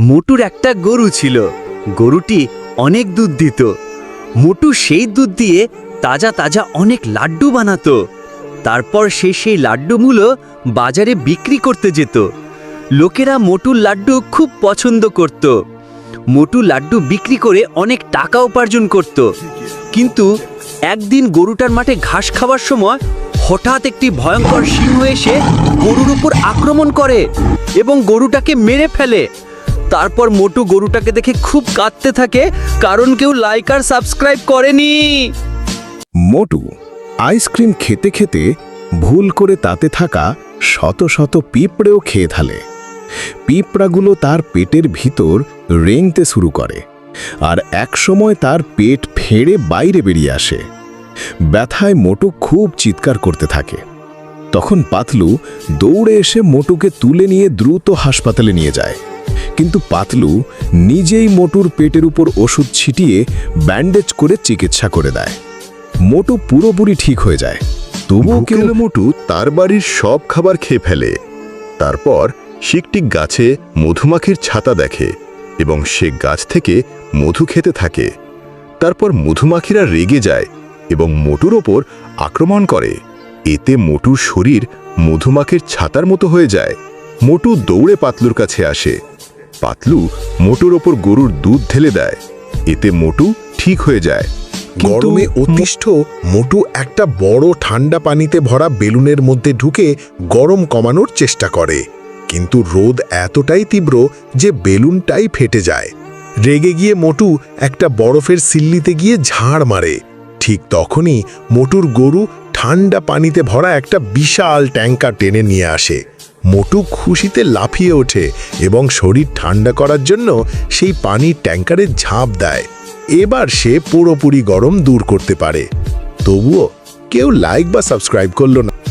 মোটুর একটা গরু ছিল। গরুটি অনেক দুধ দিত। মোটু সেই দুধ দিয়ে তাজা তাজা অনেক লাড্ডু বানাতো। তারপর সে সেই লাড্ডুগুলো বাজারে বিক্রি করতে যেত। লোকেরা মোটুর লাড্ডু খুব পছন্দ করত। মোটু লাড্ডু বিক্রি করে অনেক টাকা উপার্জন করত। কিন্তু একদিন গরুটার মাঠে ঘাস খাওয়ার সময় হঠাৎ একটি ভয়ঙ্কর সিংহ এসে গরুর উপর আক্রমণ করে এবং গরুটাকে মেরে ফেলে। তারপর মোটু গরুটাকে দেখে খুব কাঁদতে থাকে, কারণ কেউ লাইক আর সাবস্ক্রাইব করেনি। মোটু আইসক্রিম খেতে খেতে ভুল করে তাতে থাকা শত শত পিঁপড়েও খেয়ে থালে পিঁপড়াগুলো তার পেটের ভিতর রেংতে শুরু করে আর একসময় তার পেট ফেড়ে বাইরে বেরিয়ে আসে। ব্যথায় মোটু খুব চিৎকার করতে থাকে। তখন পাতলু দৌড়ে এসে মোটুকে তুলে নিয়ে দ্রুত হাসপাতালে নিয়ে যায়। কিন্তু পাতলু নিজেই মোটুর পেটের উপর ওষুধ ছিটিয়ে ব্যান্ডেজ করে চিকিৎসা করে দেয়। মোটু পুরোপুরি ঠিক হয়ে যায়। তবুও কেউ মোটু তার বাড়ির সব খাবার খেয়ে ফেলে। তারপর শিকটিক গাছে মধুমাখির ছাতা দেখে এবং সে গাছ থেকে মধু খেতে থাকে। তারপর মধুমাখিরা রেগে যায় এবং মোটুর ওপর আক্রমণ করে। এতে মোটুর শরীর মধুমাখির ছাতার মতো হয়ে যায়। মোটু দৌড়ে পাতলুর কাছে আসে। পাতলু মোটুর ওপর গরুর দুধ ঢেলে দেয়। এতে মোটু ঠিক হয়ে যায়। গরমে অতিষ্ঠ মোটু একটা বড় ঠান্ডা পানিতে ভরা বেলুনের মধ্যে ঢুকে গরম কমানোর চেষ্টা করে। কিন্তু রোদ এতটাই তীব্র যে বেলুনটাই ফেটে যায়। রেগে গিয়ে মোটু একটা বরফের সিল্লিতে গিয়ে ঝাড় মারে। ঠিক তখনই মোটুর গরু ঠান্ডা পানিতে ভরা একটা বিশাল ট্যাঙ্কার টেনে নিয়ে আসে। মোটু খুশিতে লাফিয়ে ওঠে এবং শরীর ঠান্ডা করার জন্য সেই পানির ট্যাঙ্কারে ঝাঁপ দেয়। এবার সে পুরোপুরি গরম দূর করতে পারে। তবুও কেউ লাইক বা সাবস্ক্রাইব করল না।